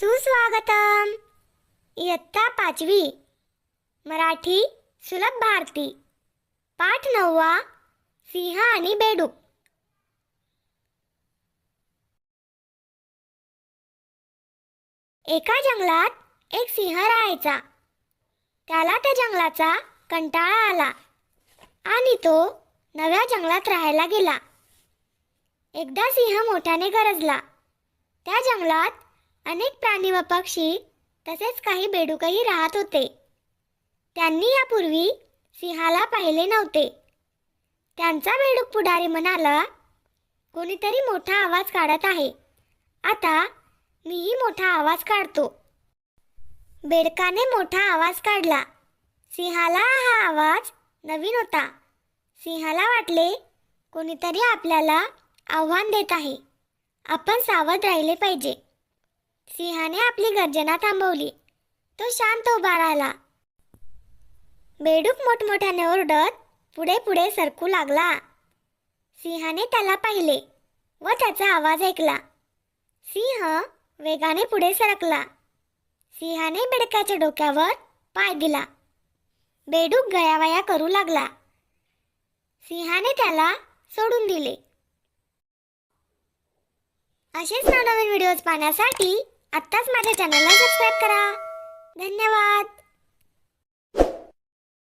सुस्वागतम. इयत्ता पाचवी. मराठी सुलभ भारती. पाठ नववा सिंह आणि बेडूक. एका जंगलात एक सिंह राहायचा. त्याला त्या जंगलाचा कंटाळा आला आणि तो नव्या जंगलात राहायला गेला. एकदा सिंह मोठ्याने गरजला. त्या जंगलात अनेक प्राणी व पक्षी तसेच काही बेडूकही राहत होते. त्यांनी यापूर्वी सिंहाला पाहिले नव्हते. त्यांचा बेडूक पुढारी म्हणाला कोणीतरी मोठा आवाज काढत आहे. आता मीही मोठा आवाज काढतो. बेडकाने मोठा आवाज काढला. सिंहाला हा आवाज नवीन होता. सिंहाला वाटले कोणीतरी आपल्याला आव्हान देत आहे. आपण सावध राहिले पाहिजे. सिंहाने आपली गर्जना थांबवली. तो शांत उभा राहिला. बेडूक मोठमोठ्याने ओरडत पुढे पुढे सरकू लागला. सिंहाने त्याला पाहिले व त्याचा आवाज ऐकला. सिंह वेगाने पुढे सरकला. सिंहाने बेडक्याच्या डोक्यावर पाय दिला. बेडूक गयावया करू लागला. सिंहाने त्याला सोडून दिले. असेच नवनवीन व्हिडिओज पाहण्यासाठी आत्ताच माझ्या चॅनलला सबस्क्राईब करा. धन्यवाद.